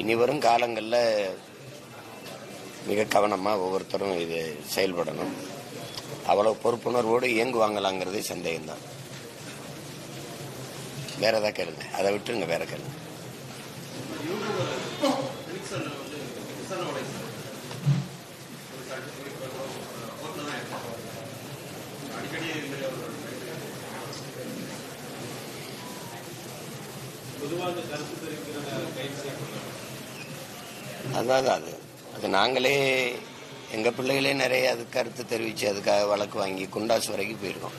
இனி வரும் காலங்களில் மிக கவனமாக ஒவ்வொருத்தரும் இது செயல்படணும். அவ்வளவு பொறுப்புணர்வோடு இயங்குவாங்களாங்கிறதே சந்தேகம்தான். வேற ஏதாவது கேளுங்க. அதை விட்டுருங்க வேற கேளுங்க. அதான் அது. அது நாங்களே எங்க பிள்ளைகளே நிறைய அது கருத்து தெரிவிச்சு அதுக்காக வழக்கு வாங்கி குண்டாஸ் வரைக்கும் போயிருக்கோம்.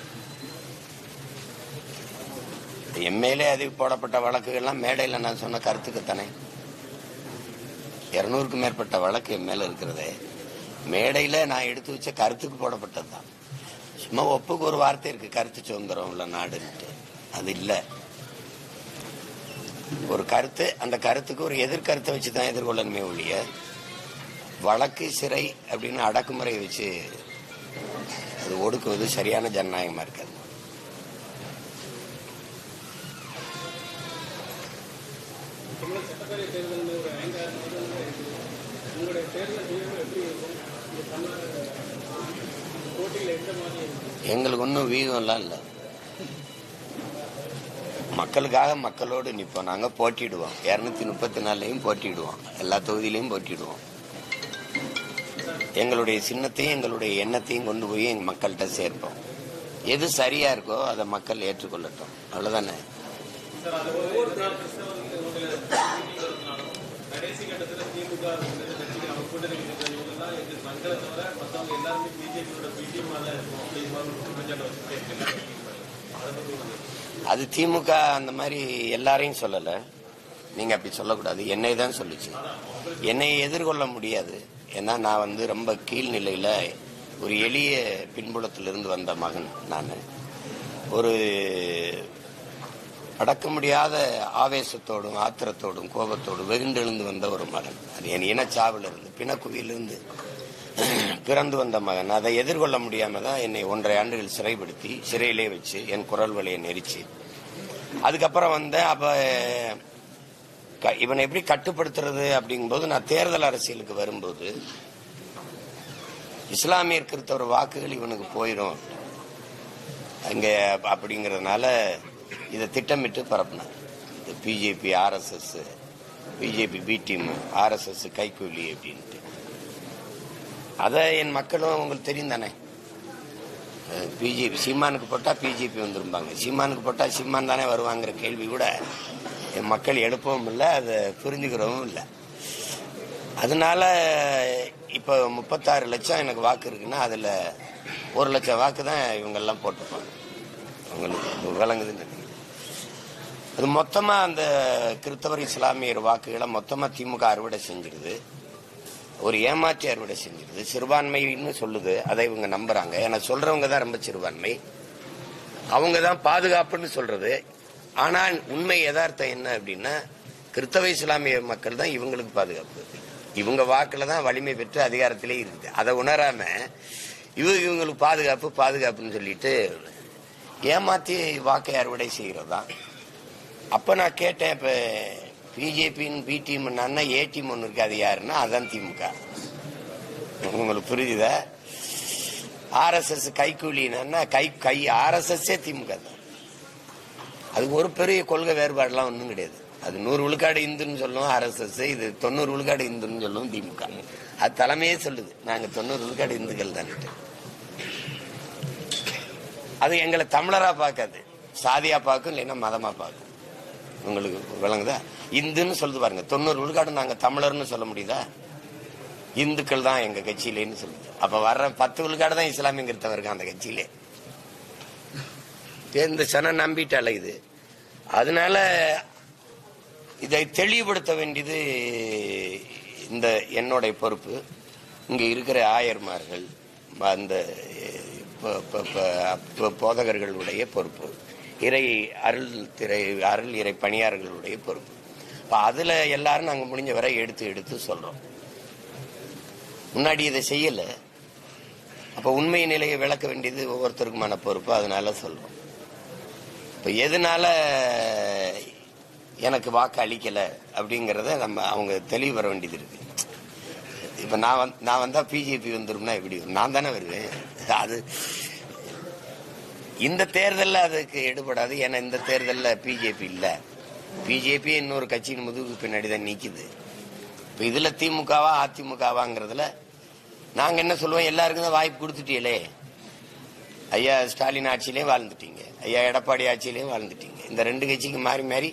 எம்எல்ஏ அது போடப்பட்ட வழக்குகள்லாம் மேடையில் நான் சொன்ன கருத்துக்கு தானே. மேற்பட்ட வழக்கு என் மேலே இருக்கிறதே. மேடையில் நான் எடுத்து வச்ச கருத்துக்கு போடப்பட்டது தான் சும்மா ஒப்புக்கு ஒரு வார்த்தை இருக்குது கருத்து சுதந்திரம் உள்ள நாடுன்ட்டு. அது இல்லை. ஒரு கருத்து அந்த கருத்துக்கு ஒரு எதிர்கருத்தை வச்சு தான் எதிர்கொள்ளணுமே ஒழிய வழக்கு சிறை அப்படின்னு அடக்குமுறை வச்சு அது ஒடுக்குவது சரியான ஜனநாயகமா இருக்காது. தமிழக சட்டப்பேரவை தேர்தல் ஒரு மக்களுக்காக மக்களோடு நிற்போம். நாங்கள் போட்டிடுவோம் இரநூத்தி முப்பத்தி நாலுலையும் போட்டிடுவோம் எல்லா தொகுதியிலையும் போட்டிடுவோம் எங்களுடைய சின்னத்தையும் எங்களுடைய எண்ணத்தையும் கொண்டு போய் எங்கள் மக்கள்கிட்ட சேர்ப்போம். எது சரியா இருக்கோ அதை மக்கள் ஏற்றுக்கொள்ளட்டும். அவ்வளோதானே கடைசி கட்டத்தில் திமுக எல்லாருமே பிஜேபியோட அது திமுக அந்த மாதிரி எல்லாரையும் சொல்லலை. நீங்க அப்படி சொல்லக்கூடாது. என்னை தான் சொல்லுச்சு. என்னை எதிர்கொள்ள முடியாது. ஏன்னா நான் வந்து ரொம்ப கீழ்நிலையில ஒரு எளிய பின்புலத்திலிருந்து வந்த மகன் நான். ஒரு அடக்க முடியாத ஆவேசத்தோடும் ஆத்திரத்தோடும் கோபத்தோடும் வெகுண்டெழுந்து வந்த ஒரு மகன். அது என் இனச்சாவிலிருந்து பிணக்குவியிலிருந்து பிறந்து வந்த மகன். அதை எதிர்கொள்ள முடியாம தான் என்னை ஒன்றரை ஆண்டுகள் சிறைப்படுத்தி சிறையிலே வச்சு என் குரல் வலையை நெரிச்சு. அதுக்கப்புறம் வந்து அப்ப இவனை எப்படி கட்டுப்படுத்துறது அப்படிங்கும்போது நான் தேர்தல் அரசியலுக்கு வரும்போது இஸ்லாமியர் கிறித்தவர் வாக்குகள் இவனுக்கு போயிடும் அங்க அப்படிங்கறதுனால இதை திட்டமிட்டு பரப்புனார். இந்த BJP RSS BJP B team RSS கைக்கூலி அப்படின்ட்டு. அதை என் மக்களும் உங்களுக்கு தெரியும் தானே? பிஜேபி சீமானுக்கு போட்டால் பிஜேபி வந்துருப்பாங்க சீமானுக்கு போட்டால் சீமான் தானே வருவாங்கிற கேள்வி கூட என் மக்கள் எழுப்பவும் இல்லை அதை புரிஞ்சுக்கிறவும் இல்லை. அதனால இப்போ முப்பத்தாறு லட்சம் எனக்கு வாக்கு இருக்குன்னா அதில் ஒரு லட்சம் வாக்கு தான் இவங்கெல்லாம் போட்டிருப்பாங்க. அவங்களுக்கு விளங்குதுன்னு அது மொத்தமாக அந்த கிறிஸ்தவர் இஸ்லாமியர் வாக்குகளை மொத்தமாக திமுக அறுவடை செஞ்சிருது. ஒரு ஏமாற்றி அறுவடை செஞ்சிருது. சிறுபான்மைன்னு சொல்லுது. அதை இவங்க நம்புறாங்க. ஏன்னா சொல்றவங்க தான் ரொம்ப சிறுபான்மை. அவங்க தான் பாதுகாப்புன்னு சொல்றது. ஆனால் உண்மை யதார்த்தம் என்ன அப்படின்னா கிறிஸ்தவ இஸ்லாமிய மக்கள் தான் இவங்களுக்கு பாதுகாப்பு. இவங்க வாக்குல தான் வலிமை பெற்று அதிகாரத்திலே இருக்குது. அதை உணராம இவங்க இவங்களுக்கு பாதுகாப்பு பாதுகாப்புன்னு சொல்லிட்டு ஏமாத்தி வாக்கை அறுவடை செய்கிறதா அப்ப நான் கேட்டேன் இப்ப பிஜேபின்னு பி டீம் ஏ டீம் ஒன்று இருக்கு அது யாருன்னா அதான் திமுக. உங்களுக்கு புரியுதா ஆர்எஸ்எஸ் கைக்கூலின்னா கை கை ஆர்எஸ்எஸ்ஸே திமுக தான். அது ஒரு பெரிய கொள்கை வேறுபாடுலாம் ஒன்றும் கிடையாது. அது நூறு விழுக்காடு இந்துன்னு சொல்லும் ஆர்எஸ்எஸ் இது தொண்ணூறு விழுக்காடு இந்துன்னு சொல்லும் திமுக. அது தலைமையே சொல்லுது. நாங்க தொண்ணூறு விழுக்காடு இந்துக்கள் தான் அது எங்களை தமிழரா பார்க்காது. சாதியா பார்க்கும் இல்லைன்னா மதமா பார்க்கும். உங்களுக்கு விளங்குதா? இந்துன்னு சொல்லுது பாருங்க. தொண்ணூறு விழுக்காடு நாங்க தமிழர்னு சொல்ல முடியுதா? இந்துக்கள் தான் எங்க கட்சியிலேன்னு சொல்லுது. அப்ப வர்ற பத்து விழுக்காடு தான் இஸ்லாமியங்கிறத இருக்கு அந்த கட்சியிலே. இந்த சனம் நம்பிட்டால இது. அதனால இதை தெளிவுபடுத்த வேண்டியது இந்த என்னுடைய பொறுப்பு. இங்க இருக்கிற ஆயர்மார்கள் அந்த போதகர்களுடைய பொறுப்பு. இறை அருள் திரை அருள் இறை பணியாளர்களுடைய பொறுப்பு. இப்போ அதில் எல்லாரும் நாங்கள் முடிஞ்ச வரை எடுத்து எடுத்து சொல்கிறோம் முன்னாடி இதை செய்யலை. அப்போ உண்மை நிலையை விளக்க வேண்டியது ஒவ்வொருத்தருக்குமான பொறுப்பு அதனால சொல்கிறோம் இப்போ எதனால எனக்கு வாக்கு அளிக்கலை அப்படிங்கிறத நம்ம அவங்க தெளிவு வர வேண்டியது இருக்கு. இப்போ நான் வந் நான் வந்தால் பிஜேபி வந்துரும்னா எப்படி? நான் தானே வருவேன். அது இந்த தேர்தலில் அதுக்கு எடுபடாது. ஏன்னா இந்த தேர்தலில் பிஜேபி இல்லை. பிஜேபி இன்னொரு கட்சியின் முதுகு பின்னாடி தான் நிக்குது. இப்போ இதில் திமுகவா அதிமுகவாங்கிறதுல நாங்கள் என்ன சொல்லுவோம்? எல்லாருக்கும் தான் வாய்ப்பு கொடுத்துட்டீங்களே. ஐயா ஸ்டாலின் ஆட்சியிலையும் வாழ்ந்துட்டீங்க. ஐயா எடப்பாடி ஆட்சியிலையும் வாழ்ந்துட்டீங்க. இந்த ரெண்டு கட்சிக்கு மாறி மாறி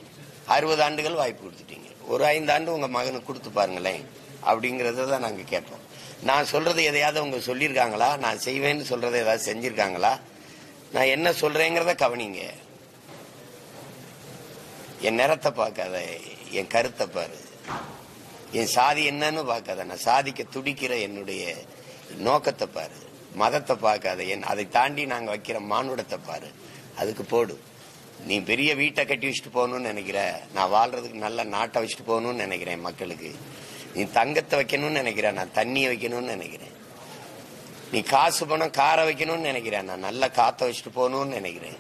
அறுபது ஆண்டுகள் வாய்ப்பு கொடுத்துட்டீங்க. ஒரு ஐந்து ஆண்டு உங்கள் மகனுக்கு கொடுத்து பாருங்களேன் அப்படிங்கிறத தான் நாங்கள் கேட்போம். நான் சொல்றது எதையாவது அவங்க சொல்லியிருக்காங்களா? நான் செய்வேன்னு சொல்றதை ஏதாவது செஞ்சிருக்காங்களா? நான் என்ன சொல்றேங்கிறத கவனிங்க. என் நிறத்தை பார்க்காத என் கருத்தை பாரு. என் சாதி என்னன்னு பார்க்காத நான் சாதிக்க துடிக்கிற என்னுடைய நோக்கத்தை பாரு. மதத்தை பார்க்காத என் அதை தாண்டி நாங்கள் வைக்கிற மானுடத்தை பாரு. அதுக்கு போடு. நீ பெரிய வீட்டை கட்டி வச்சுட்டு போகணும்னு நினைக்கிற நான் வாழ்றதுக்கு நல்ல நாட்டை வச்சுட்டு போகணும்னு நினைக்கிறேன் மக்களுக்கு. நீ தங்கத்தை வைக்கணும்னு நினைக்கிற நான் தண்ணியை வைக்கணும்னு நினைக்கிறேன். நீ காசு பணம் காரை வைக்கணும்னு நினைக்கிறேன். நான் நல்ல காத்த வச்சுட்டு போகணும்னு நினைக்கிறேன்.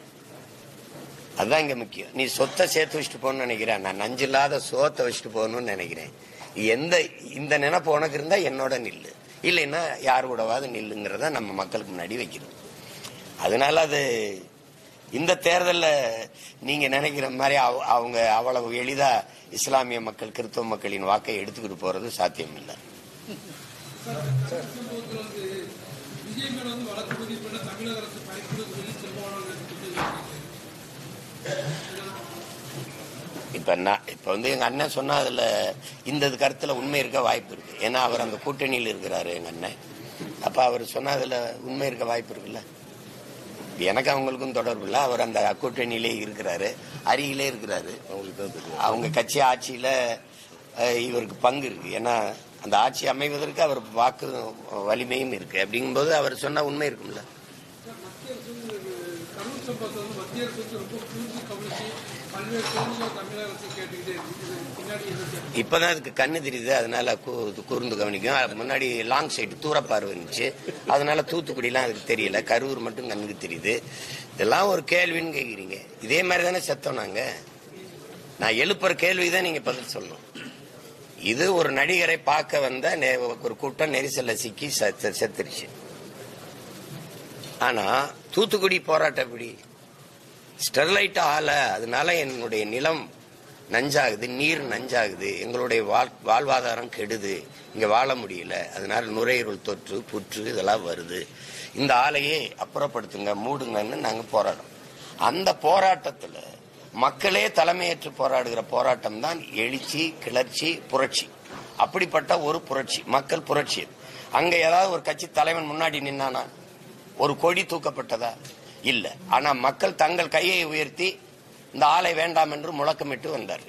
அதுதான் இங்க முக்கியம். நீ சொத்தை சேர்த்து வச்சுட்டு போகணும்னு நினைக்கிறேன். நான் நஞ்சில்லாத சோத்தை வச்சுட்டு போகணும்னு நினைக்கிறேன். எந்த இந்த நினைப்பு உனக்கு இருந்தா என்னோட நில்லு. இல்லைன்னா யார் கூடவாது நில்லுங்கிறத நம்ம மக்களுக்கு முன்னாடி வைக்கிறோம் அதனால அது இந்த தேர்தலில் நீங்க நினைக்கிற மாதிரி அவ- அவங்க அவ்வளவு எளிதா இஸ்லாமிய மக்கள் கிறிஸ்தவ மக்களின் வாக்கை எடுத்துக்கிட்டு போறது சாத்தியம் இல்லை மேல வந்து பதிவு பண்ண தமிழக அரசு பயன்படுத்தி சொல்லி இப்ப நான் இப்ப வந்து எங்க அண்ணன் சொன்னா அதுல இந்த கருத்துல உண்மை இருக்க வாய்ப்பு இருக்கு. ஏன்னா அவர் அந்த கூட்டணியில் இருக்கிறாரு எங்க அண்ணன். அப்ப அவர் சொன்னா அதுல உண்மை இருக்க வாய்ப்பு இருக்குல்ல? எனக்கு அவங்களுக்கும் தொடர்பு இல்லை. அவர் அந்த கூட்டணியிலே இருக்கிறாரு. அருகிலே இருக்கிறாரு. அவங்க கட்சி ஆட்சியில இவருக்கு பங்கு இருக்கு. ஏன்னா அந்த ஆட்சி அமைவதற்கு அவர் வாக்கு வலிமையும் இருக்கு. அப்படிங்கும்போது அவர் சொன்ன உண்மை இருக்கும்ல. இப்பதான் அதுக்கு கண்ணு தெரியுது. அதனால கூர்ந்து கவனிக்கும். முன்னாடி லாங் சைடு தூரப்பார்வை இருந்துச்சு. அதனால தூத்துக்குடிலாம் அதுக்கு தெரியல. கரூர் மட்டும் கண்ணுக்கு தெரியுது. இதெல்லாம் ஒரு கேள்வின்னு கேக்குறீங்க. இதே மாதிரி தானே செத்தோம் நாங்க. நான் எழுப்புற கேள்வி தான் நீங்க பதில் சொல்லணும். இது ஒரு நடிகரை பார்க்க வந்த ஒரு கூட்டம் நெரிசல்ல சிக்கி செத்துருச்சு. ஆனா தூத்துக்குடி போராட்டம் எப்படி? ஸ்டெர்லைட் ஆகல. அதனால என்னுடைய நிலம் நஞ்சாகுது நீர் நஞ்சாகுது. எங்களுடைய வாழ்- வாழ்வாதாரம் கெடுது. இங்க வாழ முடியல. அதனால நுரையீரல் தொற்று புற்று இதெல்லாம் வருது. இந்த ஆலையை அப்புறப்படுத்துங்க மூடுங்கன்னு நாங்க போராடுறோம். அந்த போராட்டத்துல மக்களே தலைமையேற்று போராடுகிற போராட்டம் தான் எழுச்சி கிளர்ச்சி புரட்சி. அப்படிப்பட்ட ஒரு புரட்சி மக்கள் புரட்சி அங்க ஏதாவது ஒரு கட்சி தலைவன் முன்னாடி நின்னானா ஒரு கொடி தூக்கப்பட்டதா? இல்ல. ஆனா மக்கள் தங்கள் கையை உயர்த்தி இந்த ஆலை வேண்டாம் என்று முழக்கமிட்டு வந்தார்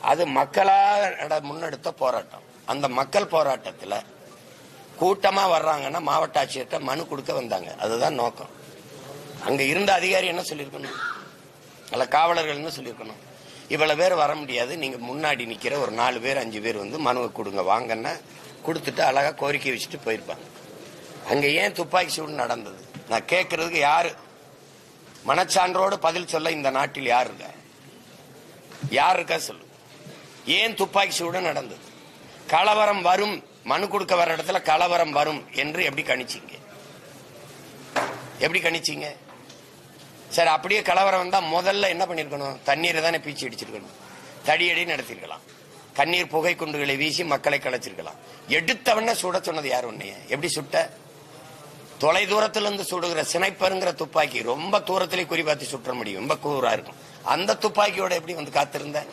அது மக்களாக முன்னெடுத்த போராட்டம். அந்த மக்கள் போராட்டத்தில் கூட்டமாக வர்றாங்கன்னா மாவட்ட ஆட்சியர்கிட்ட மனு கொடுக்க வந்தாங்க. அதுதான் நோக்கம். அங்கே இருந்த அதிகாரி என்ன சொல்லியிருக்கணும்? அல்ல காவலர்கள் சொல்லியிருக்கணும். இவ்வளோ பேர் வர முடியாது. நீங்கள் முன்னாடி நிற்கிற ஒரு நாலு பேர் அஞ்சு பேர் வந்து மனுவை கொடுங்க வாங்கன்னா கொடுத்துட்டு அழகாக கோரிக்கை வச்சுட்டு போயிருப்பாங்க. அங்கே ஏன் துப்பாக்கி சூடு நடந்தது? நான் கேட்கறதுக்கு யார்? மனச்சான்றோடு பதில் சொல்ல இந்த நாட்டில் யார் இருக்கா? யார் இருக்கா சொல்லு. ஏன் துப்பாக்கி சூடு நடந்தது? கலவரம் வரும் மனு கொடுக்க வர இடத்துல கலவரம் வரும் என்று எப்படி கணிச்சிங்க? எப்படி கணிச்சிங்க? சரி அப்படியே கலவரம் வந்தால் முதல்ல என்ன பண்ணியிருக்கணும் தண்ணீரை தானே பீச்சி அடிச்சிருக்கணும் தடியடி நடத்திருக்கலாம். கண்ணீர் புகை குண்டுகளை வீசி மக்களை கலைச்சிருக்கலாம் எடுத்தவன சுட சொன்னது யார் உன்னைய? எப்படி சுட்ட? தொலை தூரத்திலிருந்து சுடுகிற சினைப்பருங்கிற துப்பாக்கி ரொம்ப தூரத்திலே குறிபார்த்து சுற்ற முடியும். ரொம்ப கூறா இருக்கும். அந்த துப்பாக்கியோட எப்படி வந்து காத்திருந்த?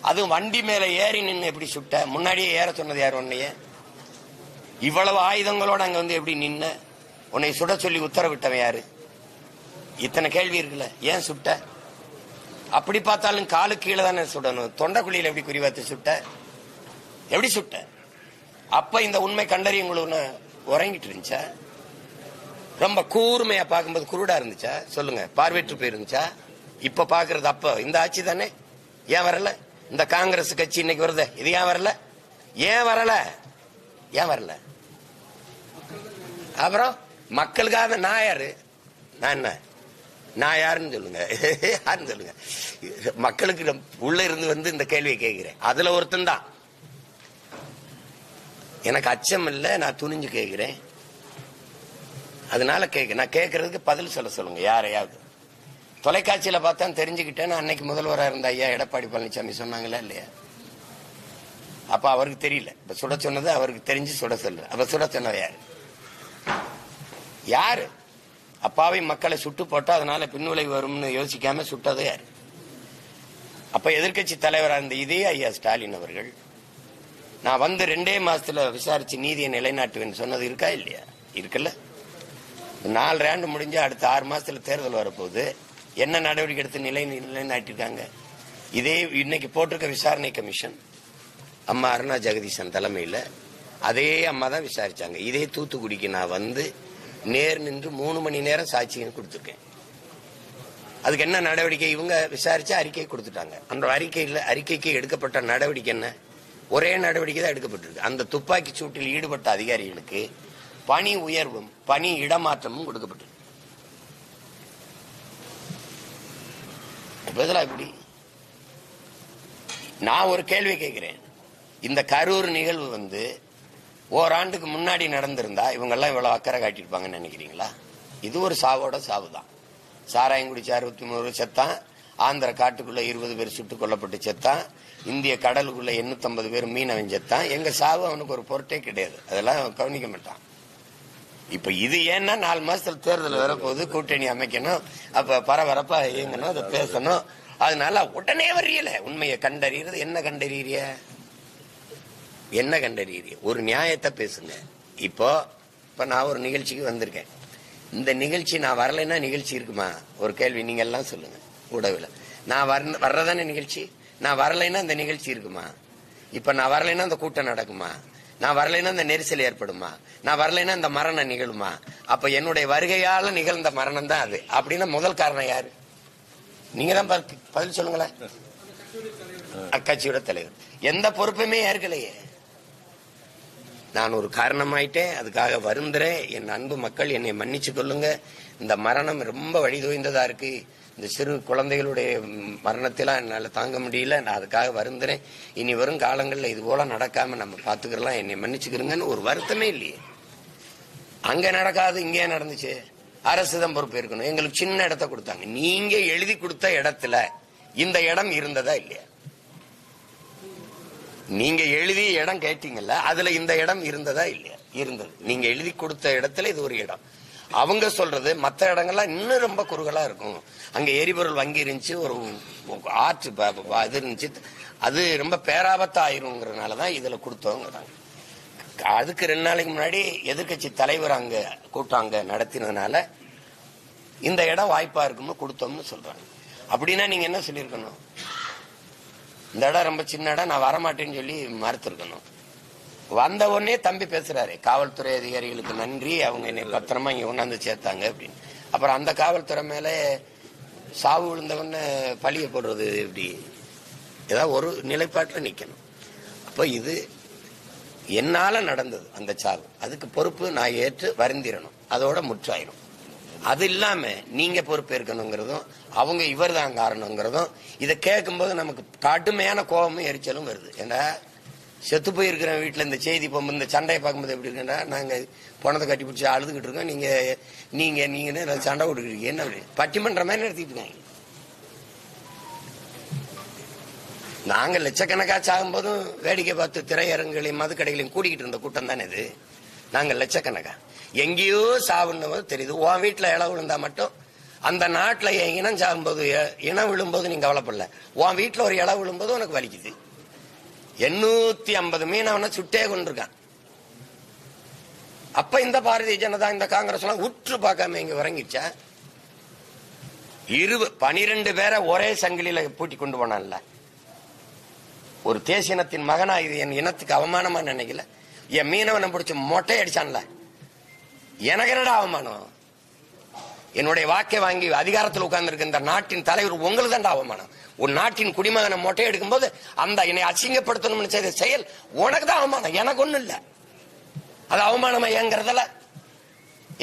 அது வண்டி மேல ஏறி நின்று எப்படி சுட்ட? முன்னாடியே ஏற சொன்னது யார் உன்னைய? இவ்வளவு ஆயுதங்களோட அங்க வந்து எப்படி நின்ன? உன்னை சுட சொல்லி உத்தரவிட்டவன் யாரு? இத்தனை கேள்வி இருக்குல்ல ஏன் சுட்ட? அப்படி பார்த்தாலும் காலு கீழே தானே சுடணும். தொண்டைக்குழியில எப்படி குறிவாத்து சுட்ட? எப்படி சுட்ட? அப்ப இந்த உண்மை கண்டறியங்களுன்னு உறங்கிட்டு இருந்துச்சா? ரொம்ப கூர்மையா பார்க்கும்போது குருடா இருந்துச்சா? சொல்லுங்க. பார்வையற்று போயிருந்துச்சா? இப்ப பாக்குறது அப்ப. இந்த ஆட்சி தானே? ஏன் வரல? இந்த காங்கிரஸ் கட்சி இன்னைக்கு வருது. இது ஏன் வரல? ஏன் வரல? ஏன் வரல? அப்புறம் மக்களுக்காக நான் யாரு? நான் என்ன? நான் யாருன்னு சொல்லுங்க. யாருன்னு சொல்லுங்க. மக்களுக்கு உள்ள இருந்து வந்து இந்த கேள்வியை கேட்கிறேன். அதுல ஒருத்தன் தான். எனக்கு அச்சம் இல்லை நான் துணிஞ்சு கேட்கிறேன். அதனால கேட்க நான் கேட்கறதுக்கு பதில் சொல்ல சொல்லுங்க யாரையாவது. தொலைக்காட்சியில பார்த்தா தெரிஞ்சுக்கிட்டேன். அன்னைக்கு முதல்வராக இருந்த ஐயா எடப்பாடி பழனிசாமி சொன்னாங்களா இல்லையா? அப்ப அவருக்கு தெரியல. இப்ப சுட சொன்னது அவருக்கு தெரிஞ்சு சுட சொல்ல அப்ப சுட சொன்னது யாரு? யாரு? அப்பாவி மக்களை சுட்டு போட்டா அதனால பின்விளைவு வரும்னு யோசிக்காம சுட்டது யாரு? அப்ப எதிர்க்கட்சி தலைவராக இருந்த இதே ஐயா ஸ்டாலின் அவர்கள் நான் வந்து ரெண்டே மாசத்துல விசாரிச்சு நீதியை நிலைநாட்டுவேன்னு சொன்னது இருக்கா இல்லையா? இருக்குல்ல. நாலு ரேண்டு முடிஞ்சு அடுத்த ஆறு மாசத்துல தேர்தல் வரப்போகுது. என்ன நடவடிக்கை எடுத்து நிலை நிலைநாட்டிருக்காங்க இதே இன்னைக்கு போட்டிருக்க விசாரணை கமிஷன் அம்மா அருணா ஜெகதீசன் தலைமையில் அதே அம்மா தான் விசாரிச்சாங்க. இதே தூத்துக்குடிக்கு நான் வந்து நேர் நின்று மூணு மணி நேரம் சாட்சியம் கொடுத்துருக்கேன். அதுக்கு என்ன நடவடிக்கை? இவங்க விசாரிச்சு அறிக்கை கொடுத்துட்டாங்க. அந்த அறிக்கையில் அறிக்கைக்கு எடுக்கப்பட்ட நடவடிக்கை என்ன? ஒரே நடவடிக்கை தான் எடுக்கப்பட்டிருக்கு. அந்த துப்பாக்கி சூட்டில் ஈடுபட்ட அதிகாரிகளுக்கு பணி உயர்வும் பணி இடமாற்றமும் கொடுக்கப்பட்டிருக்கு. இப்படி நான் ஒரு கேள்வி கேட்கிறேன். இந்த கரூர் நிகழ்வு வந்து ஓராண்டுக்கு முன்னாடி நடந்திருந்தா இவங்கெல்லாம் இவ்வளவு அக்கறை காட்டியிருப்பாங்கன்னு நினைக்கிறீங்களா? இது ஒரு சாவோட சாவு தான் சாராயம் குடிச்சு அறுபத்தி மூணு செத்தான். ஆந்திர காட்டுக்குள்ள இருபது பேர் சுட்டுக் கொல்லப்பட்டு செத்தான். இந்திய கடலுக்குள்ள எண்ணூற்றம்பது பேர் மீனவன் செத்தான். எங்க சாவு அவனுக்கு ஒரு பொருட்டே கிடையாது. அதெல்லாம் கவனிக்க மாட்டான். இப்ப இது ஏன்னா நாலு மாசத்துல தேர்தல் வரப்போகுது கூட்டணி அமைக்கணும் அப்ப பரபரப்பா இயங்கணும் அதை பேசணும். அதனால உடனே வரியல உண்மையை கண்டறியறது. என்ன கண்டறியறிய என்ன கண்டறியுது ஒரு நியாயத்தை பேசுங்க. இப்போ இப்ப நான் ஒரு நிகழ்ச்சிக்கு வந்திருக்கேன். இந்த நிகழ்ச்சி நான் வரலைன்னா நிகழ்ச்சி இருக்குமா? ஒரு கேள்வி நீங்க எல்லாம் சொல்லுங்க உடவுல நான் வர வர்றதானே நிகழ்ச்சி? நான் வரலைன்னா இந்த நிகழ்ச்சி இருக்குமா? இப்ப நான் வரலைன்னா அந்த கூட்டம் நடக்குமா? நான் வரலைன்னா இந்த நெரிசல் ஏற்படுமா? நான் வரலைன்னா இந்த மரணம் நிகழுமா? அப்ப என்னுடைய வருகையால நிகழ்ந்த மரணம் தான் அது. அப்படின்னா முதல் காரணம் யாரு? நீங்க தான் பதில் பதில் சொல்லுங்களேன். அக்கட்சியோட தலைவர். எந்த பொறுப்புமே ஏற்கலையே. நான் ஒரு காரணமாயிட்டேன் அதுக்காக வருந்துறேன். என் அன்பு மக்கள் என்னை மன்னிச்சு கொள்ளுங்க. இந்த மரணம் ரொம்ப வழிதோய்ந்ததா இருக்கு. இந்த சிறு குழந்தைகளுடைய மரணத்தெல்லாம் என்னால் தாங்க முடியல. நான் அதுக்காக வருந்துறேன். இனி வரும் காலங்களில் இது போல நடக்காம நம்ம பார்த்துக்கலாம் என்னை மன்னிச்சுக்கிறோங்கன்னு ஒரு வருத்தமே இல்லையே. அங்கே நடக்காது இங்கே நடந்துச்சு. அரசு தான் பொறுப்பு இருக்கணும். எங்களுக்கு சின்ன இடத்த கொடுத்தாங்க. நீங்க எழுதி கொடுத்த இடத்துல இந்த இடம் இருந்ததா இல்லையா? நீங்க எழுதி இடம் கேட்டீங்கல்ல அதுல இந்த இடம் இருந்ததா இல்லையா? இருந்தது. நீங்க எழுதி கொடுத்த இடத்துல இது ஒரு இடம். அவங்க சொல்றது மத்த இடங்கள்லாம் இன்னும் ரொம்ப குறுகலா இருக்கும். அங்க எரிபொருள் வங்கி இருந்துச்சு ஒரு ஆற்று இது இருந்துச்சு. அது ரொம்ப பேராபத்தா ஆயிருங்கிறதுனாலதான் இதுல கொடுத்தோங்கிறாங்க. அதுக்கு ரெண்டு நாளைக்கு முன்னாடி எதிர்க்கட்சி தலைவர் அங்க கூட்டம் அங்க நடத்தினதுனால இந்த இடம் வாய்ப்பா இருக்கும்னு கொடுத்தோம்னு சொல்றாங்க. அப்படின்னா நீங்க என்ன சொல்லியிருக்கணும்? இந்த இடம் ரொம்ப சின்ன இடம் நான் வரமாட்டேன்னு சொல்லி மறுத்துருக்கணும். வந்த உடனே தம்பி பேசுறாரு காவல்துறை அதிகாரிகளுக்கு நன்றி அவங்க என்னை பத்திரமா இங்க கொண்டாந்து சேர்த்தாங்க அப்படின்னு. அப்புறம் அந்த காவல்துறை மேல சாவு விழுந்தவன பழிய போடுறது எப்படி? ஏதாவது ஒரு நிலைப்பாட்டில் நிற்கணும் அப்போ இது என்னால் நடந்தது அந்த சாவு. அதுக்கு பொறுப்பு நான் ஏற்று வருந்திரணும். அதோட முற்றாயிரும். அது இல்லாமல் நீங்கள் பொறுப்பேற்கணுங்கிறதும் அவங்க இவர் தான் காரணங்கிறதும் இதை கேட்கும்போது நமக்கு கடுமையான கோபமும் எரிச்சலும் வருது. ஏன்னா செத்து போயிருக்கிற வீட்டில் இந்த செய்தி போகும்போது இந்த சண்டையை பார்க்கும்போது எப்படி இருக்குன்னா நாங்கள் பணத்தை கட்டி பிடிச்சி அழுதுகிட்டு இருக்கோம் நீங்கள் நீங்கள் நீங்கள் சண்டை கொடுக்குறீங்க என்ன அப்படி? பட்டிமன்ற மாதிரி நடத்திட்டு இருக்காங்க. நாங்கள் லட்சக்கணக்காக சாகும்போதும் வேடிக்கை பார்த்து திரையரங்குகளையும் மதுக்கடைகளையும் கூட்டிகிட்டு இருந்த கூட்டம் தானே இது. நாங்கள் லட்சக்கணக்கா. எங்கேயோ சாவுன்னும் போது தெரியுது உன் வீட்டில் இளவு விழுந்தா மட்டும் அந்த நாட்டில் என் இனம் சாகும்போது எ- இனம் விழும்போது நீங்க கவலைப்படல. உன் வீட்டில் ஒரு இலை விழும்போது உனக்கு வலிக்குது. எண்ணூத்தி ஐம்பது மீனவனை சுட்டே கொண்டிருக்கான். அப்ப இந்த பாரதிய ஜனதா இந்த காங்கிரஸ் எல்லாம் உற்று பார்க்காம இங்க உறங்கிச்சா இரு பனிரெண்டு பேரை ஒரே சங்கிலியில பூட்டி கொண்டு போனான்ல. ஒரு தேசியனத்தின் மகனா இது என் இனத்துக்கு அவமானமா நினைக்கல. என் மீனவனை பிடிச்ச மொட்டை அடிச்சான்ல. எனக்கு என்னடா அவமானம்? என்னுடைய வாக்கை வாங்கி அதிகாரத்தில் உட்கார்ந்திருக்க இந்த நாட்டின் தலைவர் உங்களுக்கு தான்டா அவமானம். ஒரு நாட்டின் குடிமகனை மொட்டை எடுக்கும்போது அந்த என்னை அசிங்கப்படுத்தணும்னு செய்த செயல் உனக்கு தான் அவமானம். எனக்கு ஒண்ணும் இல்லை. அது அவமானமா ஏங்கிறதுல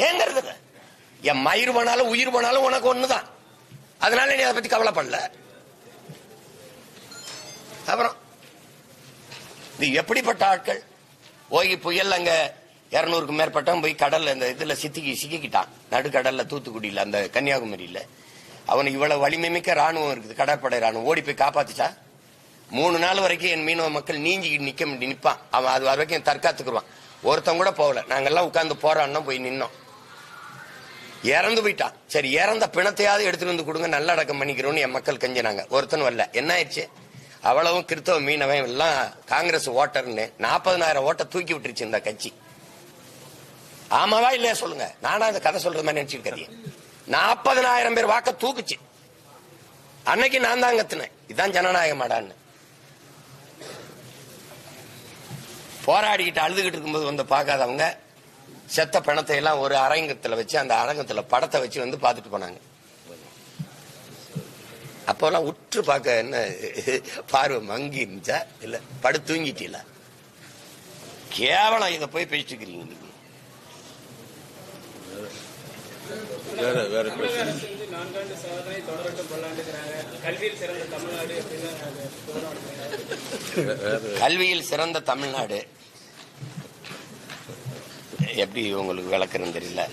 ஏங்கிறதுல என் மயிர் போனாலும் உயிர் போனாலும் உனக்கு ஒண்ணுதான். அதனால நீ அதை பத்தி கவலைப்படல. அப்புறம் இது எப்படிப்பட்ட ஆட்கள்? ஓகி புயல் அங்கே இரநூறுக்கு மேற்பட்டவன் போய் கடல்ல இந்த இதுல சித்திக்கி சிக்கிக்கிட்டான். நடுக்கடல்ல தூத்துக்குடியில அந்த கன்னியாகுமரியில. அவனுக்கு இவ்வளவு வலிமை மிக்க ராணுவம் இருக்குது கடற்படை ராணுவம் ஓடி போய் காப்பாத்துச்சா? மூணு நாள் வரைக்கும் என் மீனவ மக்கள் நீஞ்சி நிக்க முடியும் நிப்பான். அவன் அது வரைக்கும் தற்காத்துக்குருவான். ஒருத்தன் கூட போகல. நாங்கெல்லாம் உட்காந்து போறான்னு போய் நின்னோம். இறந்து போயிட்டான். சரி இறந்த பிணத்தையாவது எடுத்துட்டு வந்து கொடுங்க. நல்லடக்கம் பண்ணிக்கிறோம்னு என் மக்கள் கஞ்சினாங்க. ஒருத்தன் வரல. என்ன ஆயிடுச்சு? அவ்வளவும் கிறித்தவ மீனவன் எல்லாம் காங்கிரஸ் ஓட்டர்னு நாற்பதனாயிரம் ஓட்டை தூக்கி விட்டுருச்சு இந்த கட்சி. ஆமாவா இல்லையா சொல்லுங்க. நானா இந்த கதை சொல்ற மாதிரி நினைச்சிருக்கீங்க நாற்பதனாயிரம் பேர் வாக்க தூக்குச்சு. அன்னைக்கு நான் தான் கத்துனேன். இதான் ஜனநாயக மாடான்னு போராடிக்கிட்டு அழுதுகிட்டு இருக்கும்போது வந்து பார்க்காதவங்க செத்த பணத்தை எல்லாம் ஒரு அரங்கத்துல வச்சு அந்த அரங்கத்துல படத்தை வச்சு வந்து பார்த்துட்டு போனாங்க. அப்போல்லாம் உற்று பார்க்க என்ன பார்வை மங்கி இருந்துச்சா? இல்லை படு தூங்கிட்டீங்களா? கேவலம் இதை போய் பேசிட்டு இருக்கிறீங்க நீங்க வேற வேற நான்காண்டு சாதனை தொடரட்டும் கல்வியில் சிறந்த தமிழ்நாடு அப்படின்னு கல்வியில் சிறந்த தமிழ்நாடு. எப்படி உங்களுக்கு விளக்குறதுன்னு தெரியல.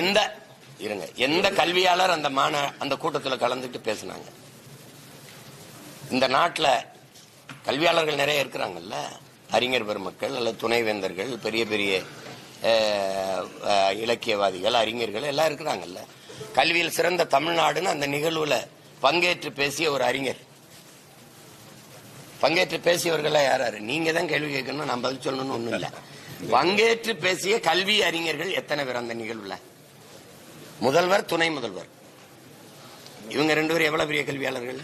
எந்த இருங்க. எந்த கல்வியாளர் அந்த மாநா அந்த கூட்டத்தில் கலந்துட்டு பேசினாங்க? இந்த நாட்டில் கல்வியாளர்கள் நிறைய இருக்கிறாங்கல்ல? அறிஞர் பெருமக்கள் அல்லது துணைவேந்தர்கள் பெரிய பெரிய இலக்கியவாதிகள் அறிஞர்கள் எல்லாம் இருக்கிறாங்கல்ல. கல்வியில் சிறந்த தமிழ்நாடுன்னு அந்த நிகழ்வுல பங்கேற்று பேசிய ஒரு அறிஞர். பங்கேற்று பேசியவர்கள்லாம் யாராரு? யாரு நீங்க தான் கேள்வி கேட்கணும் நான் பதில் சொல்லணும்னு ஒண்ணும் இல்ல. பங்கேற்று பேசிய கல்வி அறிஞர்கள் எத்தனை பேர் அந்த நிகழ்வுல? முதல்வர் துணை முதல்வர். இவங்க ரெண்டு பேரும் எவ்வளவு பெரிய கல்வியாளர்கள்?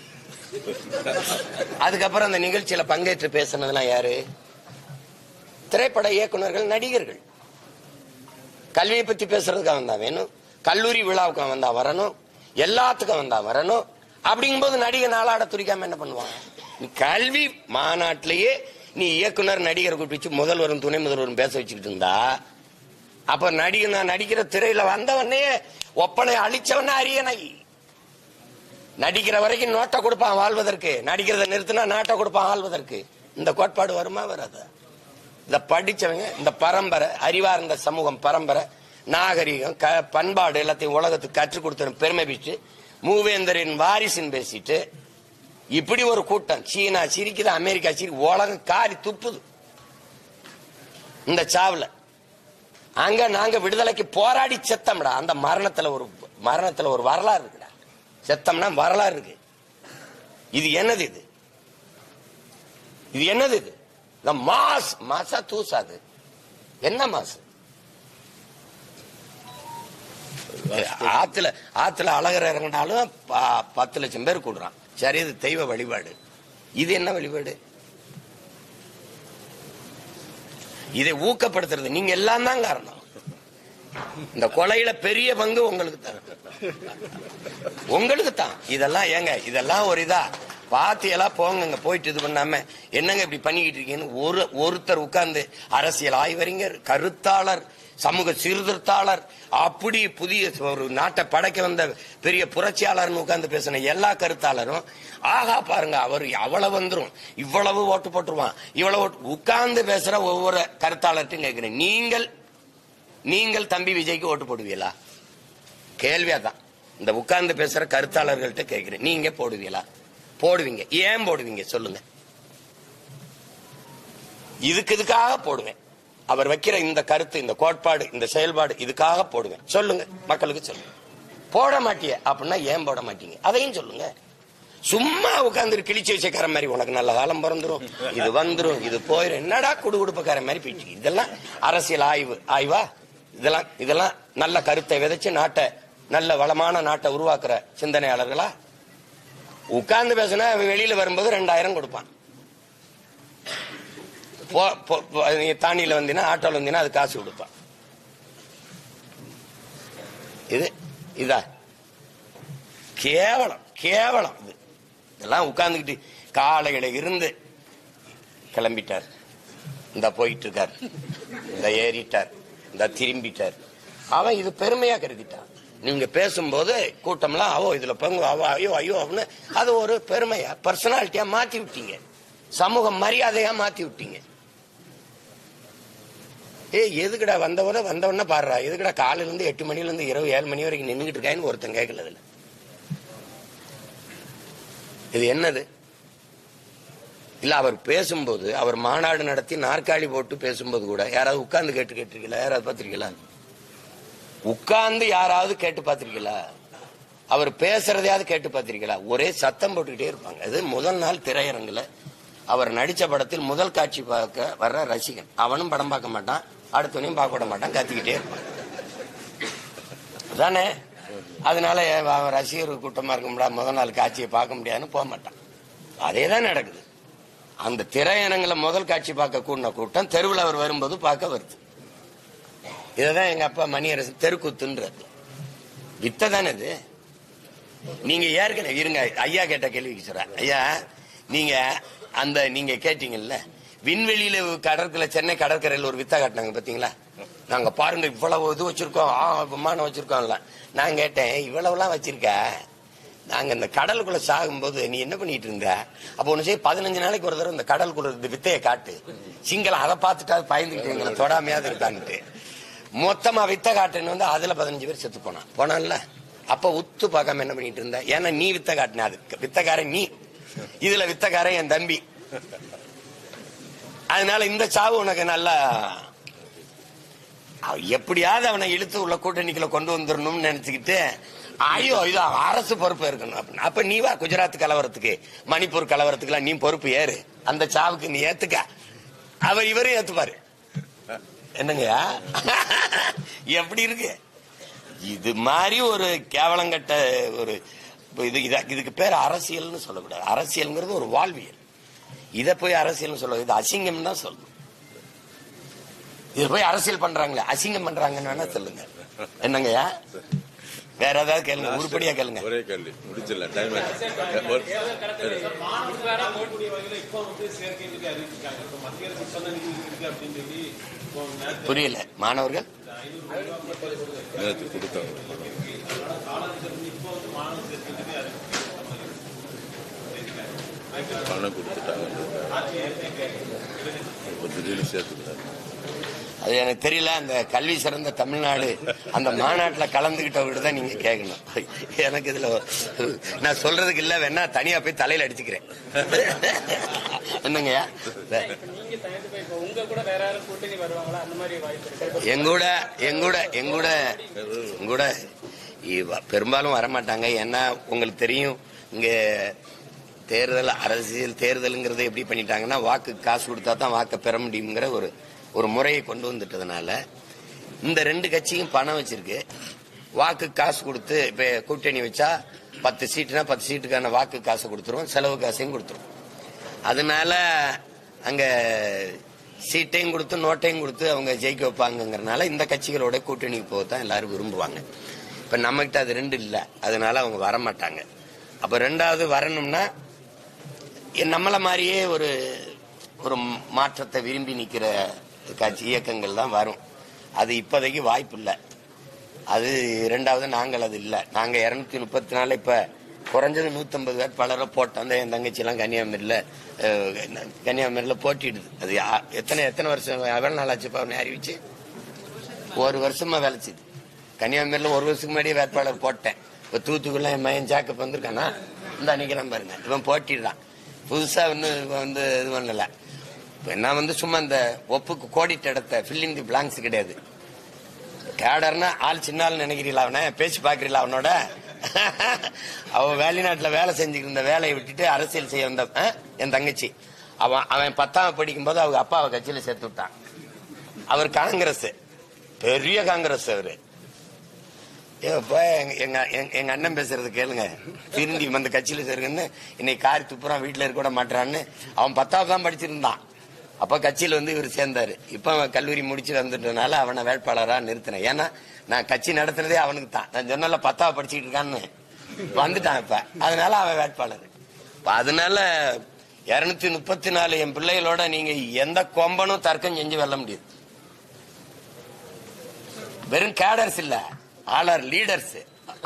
அதுக்கப்புறம் அந்த நிகழ்ச்சியில பங்கேற்று பேசினதுலாம் யாரு? திரைப்பட இயக்குனர்கள் நடிகர்கள். கல்வியை பத்தி பேசுறதுக்கு அவன் தான் வேணும். கல்லூரி விழாவுக்கு அவன் தான் வரணும். எல்லாத்துக்கும் அவன் தான் வரணும். அப்படிங்கும்போது நடிகை நாளாட துடிக்காம என்ன பண்ணுவாங்க? நீ கல்வி மாநாட்டிலேயே நீ இயக்குனர் நடிகரை கூப்பிட்டு முதல்வரும் துணை முதல்வரும் பேச வச்சுக்கிட்டு இருந்தா அப்ப நடிகை நான் நடிக்கிற திரையில வந்தவனே ஒப்பனை அழிச்சவன அரியணை. நடிக்கிற வரைக்கும் நோட்டை கொடுப்பான் வாழ்வதற்கு. நடிக்கிறத நிறுத்தினா நாட்டை கொடுப்பான் வாழ்வதற்கு இந்த கோட்பாடு வருமா வராதா? இந்த படிச்சவங்க இந்த பரம்பரை அறிவார்ந்த சமூகம் பரம்பரை நாகரிகம் க பண்பாடு எல்லாத்தையும் உலகத்துக்கு கற்றுக் கொடுத்த பெருமை பிச்சு மூவேந்தரின் வாரிசுன்னு பேசிட்டு இப்படி ஒரு கூட்டம் சீனா சிரிக்குது அமெரிக்கா சிரி உலகம் காரி துப்புது. இந்த சாவுல. அங்க நாங்க விடுதலைக்கு போராடி செத்தம்டா. அந்த மரணத்துல ஒரு மரணத்துல ஒரு வரலாறு இருக்குடா. செத்தம்னா வரலாறு இருக்கு. இது என்னது இது? இது என்னது இது? இந்த மாஸ் மாசா தூசாது. என்ன மாசு ஆத்துல ஆத்துல அழகர் இறங்கினாலும் ப- பத்து லட்சம் பேர் கூடுறான். சரி இது தெய்வ வழிபாடு. இது என்ன வழிபாடு? இதை ஊக்கப்படுத்துறது. நீங்க எல்லாம் தான் காரணம். இந்த கொலையில பெரிய பங்கு உங்களுக்கு தான் உங்களுக்கு தான். இதெல்லாம் ஏங்க இதெல்லாம் ஒரு இதா? பாத்தியெல்லாம் போங்க போயிட்டு இது பண்ணாம. என்னங்க இப்படி பண்ணிக்கிட்டு இருக்கீங்கன்னு ஒரு ஒருத்தர் உட்கார்ந்து அரசியல் ஆய்வறிஞர் கருத்தாளர் சமூக சீர்திருத்தாளர் அப்படி புதிய ஒரு நாட்டை படைக்க வந்த பெரிய புரட்சியாளர்னு உட்கார்ந்து பேசின எல்லா கருத்தாளரும் ஆகா பாருங்க அவர் அவ்வளவு வந்துடும் இவ்வளவு ஓட்டு போட்டுருவான் இவ்வளவு ஓட்டு உட்கார்ந்து பேசுற ஒவ்வொரு கருத்தாளர்ட்டும் கேட்கிறேன். நீங்கள் நீங்கள் தம்பி விஜய்க்கு ஓட்டு போடுவீங்களா? கேள்வியா தான் இந்த உட்கார்ந்து பேசுற கருத்தாளர்கள்ட்ட கேட்கிறேன். நீங்க போடுவீங்களா? போடுவீங்க. ஏன் போடுவீங்க? சொல்லுங்க. இதுக்கு இதுக்காக போடுவேன். அவர் வைக்கிற இந்த கருத்து இந்த கோட்பாடு இந்த செயல்பாடு இதுக்காக போடுவேன். சொல்லுங்க. மக்களுக்கு சொல்லுங்க. போட மாட்டிய அப்படின்னா ஏன் போட மாட்டீங்க? அதையும் சொல்லுங்க. சும்மா உட்கார்ந்து கிழிச்சு வச்சக்கார மாதிரி உனக்கு நல்ல காலம் பிறந்துரும். இது வந்துரும். இது போயிரும். என்னடா குடு குடுப்பக்கார மாதிரி போயிட்டு இதெல்லாம் அரசியல் ஆய்வு. ஆய்வா? இதெல்லாம் இதெல்லாம் நல்ல கருத்தை விதைச்சு நாட்டை நல்ல வளமான நாட்டை உருவாக்குற சிந்தனையாளர்களா? உட்கார்ந்து பேசினா வெளியில வரும்போது ரெண்டாயிரம் கொடுப்பான். போ- நீ தானியில வந்தீங்கன்னா ஆட்டோல வந்தீங்கன்னா அது காசு கொடுப்பான். இது இதா? கேவலம் கேவலம் இது. இதெல்லாம் உட்கார்ந்துக்கிட்டு காலையில இருந்து கிளம்பிட்டார். இந்த போயிட்டு இருக்கார். இந்த ஏறிட்டார். இந்த திரும்பிட்டார். அவன் இது பெருமையா கருதிட்டான். நீங்க பேசும்போது கூட்டம்லாம் அவோ இதுல பங்கு அவோ ஐயோ ஐயோ அப்படின்னு. அது ஒரு பெருமையா பர்சனாலிட்டியா மாத்தி விட்டீங்க. சமூக மரியாதையா மாத்தி விட்டீங்க. ஏய் எதுக்கடா வந்தவன வந்தவன பாடுறா? எதுக்கடா காலையில இருந்து எட்டு மணில இருந்து இரவு ஏழு மணி வரைக்கும் நின்றுக்கிட்டு இருக்கான்னு ஒருத்தன் கேட்கல இது என்னது? இல்ல அவர் பேசும்போது அவர் மாநாடு நடத்தி நாற்காலி போட்டு பேசும்போது கூட யாராவது உட்கார்ந்து கேட்டு கேட்டிருக்கீங்களா? யாராவது பார்த்திருக்கீங்களா? உட்கார்ந்து யாராவது கேட்டு பார்த்திருக்கீங்களா? அவர் பேசுறதையாவது கேட்டு பார்த்திருக்கீங்களா? ஒரே சத்தம் போட்டுக்கிட்டே இருப்பாங்க. அது முதல் நாள் திரையரங்குல. அவர் நடித்த படத்தில் முதல் காட்சி பார்க்க வர்ற ரசிகன். அவனும் படம் பார்க்க மாட்டான். அடுத்தவனையும் பார்க்க விட மாட்டான். கத்திக்கிட்டே இருப்பான். தானே அதனால அவன் ரசிகர் கூட்டமா இருக்க முடியாது முதல் நாள் காட்சியை பார்க்க முடியாதுன்னு போக மாட்டான். அதே தான் நடக்குது. அந்த திரையரங்குல முதல் காட்சி பார்க்க கூடின கூட்டம் தெருவில் அவர் வரும்போது பார்க்க வருது. இதுதான் எங்க அப்பா மணியரசு தெருக்கூத்துன்றது வித்தை தானே இது நீங்க ஏற்கனவே இருங்க ஐயா கேட்ட கேள்விக்கு சொல்றேன். ஐயா நீங்க அந்த நீங்க கேட்டீங்கல்ல விண்வெளியில கடற்கரை சென்னை கடற்கரையில் ஒரு வித்தா காட்டினாங்க பாத்தீங்களா? நாங்க பாருங்க இவ்வளவு இது வச்சிருக்கோம் ஆ, விமானம் வச்சிருக்கோம்ல. நான் கேட்டேன் இவ்வளவுலாம் வச்சிருக்க? நாங்க இந்த கடலுக்குள்ள சாகும்போது நீ என்ன பண்ணிட்டு இருந்த? அப்ப ஒன்று செய்ய பதினஞ்சு நாளைக்கு ஒரு தடவை இந்த கடலுக்குள்ள இந்த வித்தையை காட்டு. சிங்களம் அதை பார்த்துட்டா பயந்துக்கிட்டு எங்களை தொடாமையாவது இருக்கான்ட்டு மொத்தமா வித்த காட்டுன்னு வந்து அதுல பதினஞ்சு பேர் செத்து போனான். போனான்ல. அப்ப உத்து பார்க்காம என்ன பண்ணிட்டு இருந்த? ஏன்னா நீ வித்த காட்டின அது. வித்தக்காரன் நீ. இதுல வித்தக்காரன் என் தம்பி. அதனால இந்த சாவு உனக்கு நல்லா அவ- எப்படியாவது அவனை இழுத்து உள்ள கூட்டணிக்குள்ள கொண்டு வந்துடணும்னு நினைச்சுக்கிட்டு ஐயோ இது அரசு பொறுப்பு இருக்கணும் அப்படின்னு. அப்ப நீ வா குஜராத் கலவரத்துக்கு மணிப்பூர் கலவரத்துக்குலாம் நீ பொறுப்பு ஏறு. அந்த சாவுக்கு நீ ஏத்துக்க. அவர் இவரும் ஏத்துப்பாரு. என்னங்கய்யா எப்படி இருக்கு? இது மாதிரி ஒரு கேவலங்கட்ட ஒரு இது இத- இதுக்கு பேர் அரசியல்னு சொல்லக்கூடாது. அரசியல்ங்கிறது ஒரு வாழ்வியல். இதை போய் அரசியல்னு சொல்ல இது அசிங்கம் தான் சொல்லணும் இது போய் அரசியல் பண்றாங்களே அசிங்கம் பண்றாங்கன்னு வேணா சொல்லுங்க. என்னங்கய்யா வேற ஏதாவது கேளுங்க உருப்படியா கேளுங்க. ஒரே கேள்வி முடிச்சிடல டைம் கூடிய புரியல. மாணவர்கள்? பணம் கொடுத்துட்டாங்க திடீர்னு அது எனக்கு தெரியல. அந்த கல்வி சிறந்த தமிழ்நாடு அந்த மாநாட்டுல கலந்துகிட்டவர்கிட்ட தான் நீங்க கேட்கணும் எனக்கு இதுல நான் சொல்றதுக்கு இல்ல. வேணா தனியா போய் தலையில அடிச்சுக்கிறேன். என்னங்கய்யா? எங்கூட எங்கூட எங்கூட எங்கூட பெரும்பாலும் வரமாட்டாங்க. ஏன்னா உங்களுக்கு தெரியும் இங்க தேர்தல் அரசியல் தேர்தலுங்கிறத எப்படி பண்ணிட்டாங்கன்னா வாக்கு காசு கொடுத்தா தான் வாக்கை பெற முடியுங்கிற ஒரு ஒரு முறையை கொண்டு வந்துட்டதுனால இந்த ரெண்டு கட்சியும் பணம் வச்சிருக்கு. வாக்கு காசு கொடுத்து இப்ப கூட்டணி வச்சா பத்து சீட்டுனா பத்து சீட்டுக்கான வாக்கு காசு கொடுத்துருவோம். செலவு காசையும் கொடுத்துருவோம். அதனால அங்கே சீட்டையும் கொடுத்து நோட்டையும் கொடுத்து அவங்க ஜெயிக்க வைப்பாங்கங்கறனால இந்த கட்சிகளோட கூட்டணிக்கு போக தான் எல்லாரும் விரும்புவாங்க. இப்ப நம்மகிட்ட அது ரெண்டு இல்லை. அதனால அவங்க வர மாட்டாங்க அப்ப ரெண்டாவது வரணும்னா எ- நம்மள மாதிரியே ஒரு ஒரு மாற்றத்தை விரும்பி நிக்கிற கட்சி இயக்கங்கள் தான் வரும். அது இப்போதைக்கு வாய்ப்பு இல்லை. அது இரண்டாவது நாங்கள் அது இல்லை. நாங்க இருநூத்தி முப்பத்தி நாலு இப்போ குறைஞ்சது நூத்தம்பது வேட்பாளரை போட்டோம் அந்த என் தங்கச்சி எல்லாம் கன்னியாகுமரியில கன்னியாகுமரியில போட்டிடுது. அது யா- எத்தனை எத்தனை வருஷம் எவ்வளவு நாள் ஆச்சு அவனை அறிவிச்சு? ஒரு வருஷமா விளைச்சிது கன்னியாகுமரியில ஒரு வருஷத்துக்கு முன்னாடியே வேட்பாளர் போட்டேன். இப்ப தூத்துக்குள்ள என் மயன் ஜாக்கப் வந்திருக்கானா? இந்த அன்னைக்கெல்லாம் பாருங்க. இவன் போட்டிடுறான். புதுசா இன்னும் வந்து இது பண்ணல. இப்ப நான் வந்து சும்மா இந்த ஒப்புக்கு கோடிட்ட இடத்த ஃபில்லிங் தி பிளாங்க்ஸ் கிடையாது. கேடர்னா ஆள் சின்ன ஆள் நினைக்கிறீங்களா அவனை? பேசி பாக்குறீங்களா அவனோட? அவன் வெளிநாட்டுல வேலை செஞ்சுட்டு இருந்த வேலையை விட்டுட்டு அரசியல் செய்ய வந்த என் தங்கச்சி. அவன் அவன் பத்தாம் படிக்கும் போது அவங்க அப்பாவை கட்சியில சேர்த்து விட்டான். அவர் காங்கிரஸ். பெரிய காங்கிரஸ் அவரு. ஏ, எங்க- எங்க அண்ணன் பேசுறது கேளுங்க. திருந்தி வந்து கட்சியில சேருங்கன்னு இன்னைக்கு காரி துப்புறான் வீட்டுல இருக்க கூட மாட்டான்னு அவன் பத்தாவது தான் படிச்சிருந்தான். அப்ப கட்சியில வந்து இவர் சேர்ந்தாரு. இப்ப அவன் கல்லூரி முடிச்சு வந்துட்டனால அவனை வேட்பாளரா நிறுத்தினேன். ஏன்னா நான் கட்சி நடத்துனதே அவனுக்கு தான். நான் சொன்னல பத்தாவது படிச்சுட்டு இருக்கான்னு வந்துட்டான் இப்ப. அதனால அவன் வேட்பாளர். இப்ப அதனால இருநூத்தி முப்பத்தி நாலு என் பிள்ளைகளோட நீங்க எந்த கொம்பனும் தர்க்கம் செஞ்சு வெல்ல முடியாது. வெறும் கேடர்ஸ் இல்ல. ஆல் ஆர் லீடர்ஸ்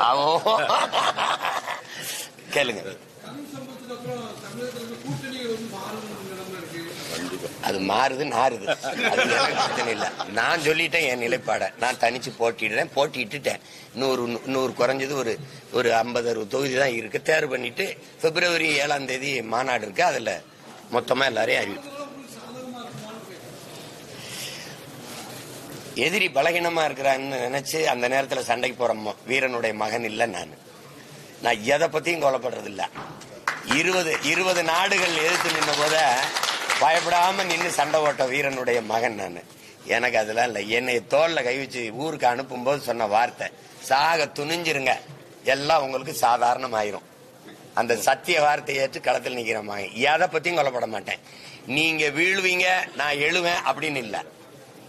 அவன் கேளுங்க கரூர் சம்பவத்துக்கு அப்புறம் தமிழகத்தில் இருக்க கூட்டணிகள் வந்து மாறும் நிலைமை இருக்கு கண்டிப்பா அது மாறுது நாறுது. அது எனக்கு பிரச்சனை இல்லை. நான் சொல்லிட்டேன் என் நிலைப்பாடை. நான் தனிச்சு போட்டிடுறேன். போட்டிட்டுட்டேன் நூறு நூறு குறைஞ்சது ஒரு ஒரு ஐம்பது அறுபது தொகுதி தான் இருக்கு. தேர்வு பண்ணிட்டு பிப்ரவரி ஏழாம் தேதி மாநாடு இருக்கு. அதுல மொத்தமா எல்லாரையும் அறிவிப்போம் எதிரி பலகீனமா இருக்கிறான்னு நினைச்சு அந்த நேரத்துல சண்டைக்கு போற வீரனுடைய மகன் இல்லை நான். நான் எதை பத்தியும் கவலைப்படுறது இல்லை இருபது இருபது நாடுகள் எதிர்த்து நின்ன போத பயப்படாம நின்று சண்டை ஓட்ட வீரனுடைய மகன் நான். எனக்கு அதெல்லாம் இல்லை. என்னை தோல்ல கை வச்சு ஊருக்கு அனுப்பும்போது சொன்ன வார்த்தை சாக துணிஞ்சிருங்க. எல்லாம் உங்களுக்கு சாதாரணமாயிரும். அந்த சத்திய வார்த்தையை ஏற்று களத்தில் நிற்கிற மகன். எதை பத்தியும் கொலைப்பட மாட்டேன். நீங்க வீழ்வீங்க நான் எழுவேன் அப்படின்னு இல்லை.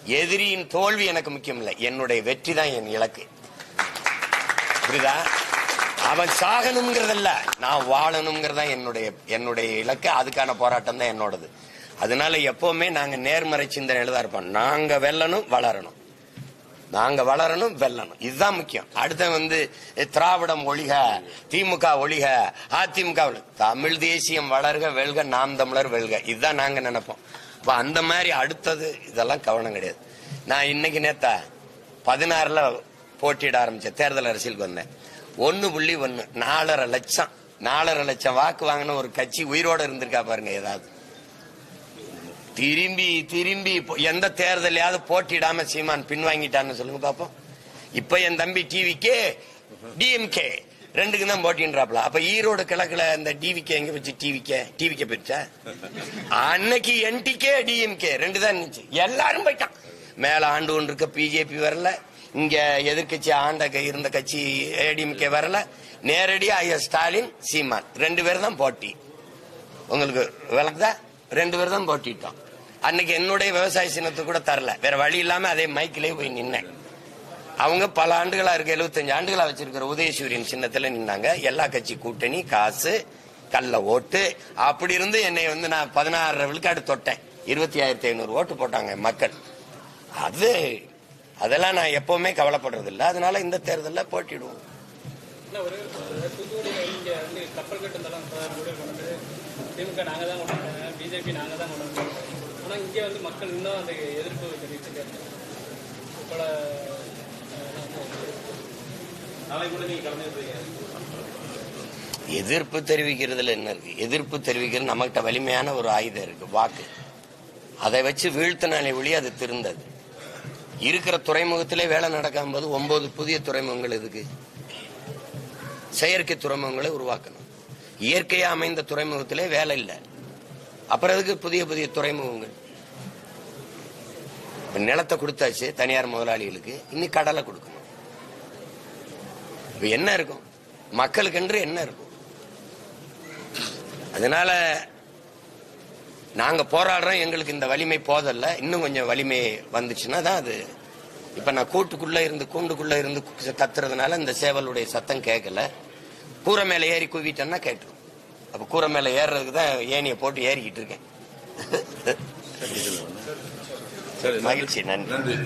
எதிரியின் தோல்வி எனக்கு முக்கியம் இல்லை. என்னுடைய வெற்றி தான் என் இலக்கு. புரியுதா? அவன் சாகணுங்கிறதல்ல நான் வாழணுங்கிறதா என்னுடைய என்னுடைய இலக்கு. அதுக்கான போராட்டம் தான் என்னோடது. அதனால எப்பவுமே நாங்க நேர்மறை சிந்தனையில தான் இருப்போம். நாங்க வெல்லணும் வளரணும். நாங்க வளரணும் வெல்லணும். இதுதான் முக்கியம். அடுத்த வந்து திராவிடம் ஒழிக திமுக ஒழிக அதிமுக தமிழ் தேசியம் வளர்க வெல்க நாம் தமிழர் வெல்க. இதுதான் நாங்க நினைப்போம். இப்ப அந்த மாதிரி அடுத்தது இதெல்லாம் கவனம் கிடையாது. நான் இன்னைக்கு நேத்தா பதினாறுல போட்டியிட ஆரம்பிச்சேன். தேர்தல் அரசியலுக்கு வந்தேன். ஒன்னு புள்ளி ஒன்னு நாலரை லட்சம். நாலரை லட்சம் வாக்கு வாங்கின ஒரு கட்சி உயிரோட இருந்திருக்கா பாருங்க ஏதாவது. திரும்பி திரும்பி எந்த தேர்தலையாவது போட்டியிடாம சீமான் பின்வாங்கிட்டான்னு சொல்லுங்க பாப்போம். இப்ப என் தம்பி டிவிக்கே டிஎம்கே ரெண்டுக்கு தான் போட்டின்றாப்ல. அப்ப ஈரோடு கிழக்குல இந்த டிவிக்கே எங்க வச்சு டிவிக்கே டிவிக்கே போயிடுச்சா அன்னைக்கு என்டிகே டிஎம்கே ரெண்டு தான் இருந்துச்சு. எல்லாரும் போயிட்டான். மேல ஆண்டு ஒன்று இருக்க பிஜேபி வரல. இங்க எதிர்க்கட்சி ஆண்ட க- இருந்த கட்சி ஏடிஎம்கே வரல. நேரடியா ஐயா ஸ்டாலின் சீமான். ரெண்டு பேர் தான் போட்டி. உங்களுக்கு விளக்குதா? ரெண்டு பேர் தான் போட்டிட்டோம். அன்னைக்கு என்னுடைய விவசாய சின்னத்துக்கு கூட தரல. வேற வழி இல்லாம அதே மைக்கிலே போய் நின்னேன். அவங்க பல ஆண்டுகளா இருக்க எழுபத்தஞ்சு ஆண்டுகளா வச்சிருக்கிற உதயசூரியன் சின்னத்துல நின்னாங்க. எல்லா கட்சி கூட்டணி காசு கல்ல ஓட்டு. அப்படி இருந்து என்னை வந்து நான் பதினாறு விழுக்காடு தொட்டேன். இருபத்தி ஆயிரத்தி ஐநூறு ஓட்டு போட்டாங்க மக்கள். அது அதெல்லாம் நான் எப்பவுமே கவலைப்படுறது இல்லை அதனால இந்த தேர்தலில் போட்டிடுவோம். கப்பல் கட்டும் திமுக தான் கொண்டு பிஜேபி நாங்க தான் கொண்டு வந்தோம் ஆனா இங்க வந்து மக்கள் இன்னும் அந்த எதிர்ப்பு தெரிவிச்சுட்டு பல எதிர்ப்பு தெரிவிக்கிறதுல என்ன இருக்கு? எதிர்ப்பு தெரிவிக்கிறது நம்மகிட்ட வலிமையான ஒரு ஆயுதம் இருக்கு வாக்கு. அதை வச்சு வீழ்த்தினாலே ஒளி அது திருந்தது. இருக்கிற துறைமுகத்திலே வேலை நடக்காம போது ஒன்பது புதிய துறைமுகங்கள் எதுக்கு? செயற்கை துறைமுகங்களை உருவாக்கணும். இயற்கையா அமைந்த துறைமுகத்திலே வேலை இல்லை. அப்புறம் எதுக்கு புதிய புதிய துறைமுகங்கள்? நிலத்தை கொடுத்தாச்சு தனியார் முதலாளிகளுக்கு இன்னும் கடலை கொடுக்கணும். இப்ப என்ன இருக்கும்? மக்களுக்கென்று என்ன இருக்கும்? அதனால நாங்க போராடுறோம் எங்களுக்கு இந்த வலிமை போதல்ல. இன்னும் கொஞ்சம் வலிமை வந்துச்சுன்னா தான் அது. இப்ப நான் கூட்டுக்குள்ள இருந்து கூண்டுக்குள்ள இருந்து கத்துறதுனால இந்த சேவலுடைய சத்தம் கேட்கல. கூரை மேல ஏறி குவிட்டேன்னா கேட்டுரும். அப்ப கூரை மேல ஏறுறதுக்கு தான் ஏனிய போட்டு ஏறிக்கிட்டு இருக்கேன். மகிழ்ச்சி நன்றி.